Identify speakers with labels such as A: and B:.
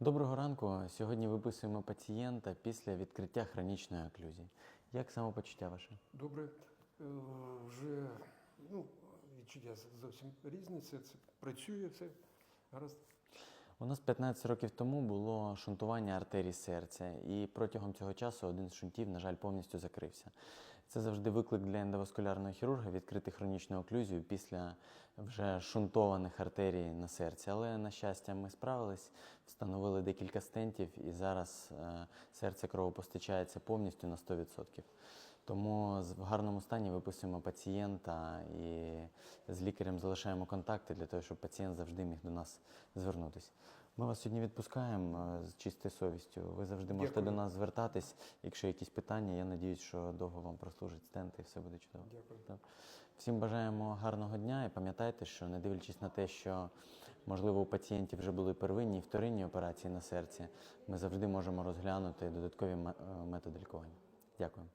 A: Доброго ранку. Сьогодні виписуємо пацієнта після відкриття хронічної оклюзії. Як самопочуття ваше?
B: Добре, Е, вже ну, відчуття зовсім різні. Це, це працює все. Гаразд.
A: У нас 15 років тому було шунтування артерій серця, і протягом цього часу один з шунтів, на жаль, повністю закрився. Це завжди виклик для ендоваскулярного хірурга відкрити хронічну оклюзію після вже шунтованих артерій на серці. Але, на щастя, ми справились, встановили декілька стентів, і зараз е, серце кровопостачається повністю на 100%. Тому в гарному стані виписуємо пацієнта і з лікарем залишаємо контакти для того, щоб пацієнт завжди міг до нас звернутися. Ми вас сьогодні відпускаємо е, з чистою совістю. Ви завжди можете
B: Дякую.
A: до нас звертатись, якщо якісь питання. Я надіюсь, що довго вам прослужить стенти і все буде чудово.
B: Дякую.
A: Так. Всім бажаємо гарного дня і пам'ятайте, що не дивлячись на те, що можливо у пацієнтів вже були первинні і вторинні операції на серці, ми завжди можемо розглянути додаткові е, методи лікування. Дякую.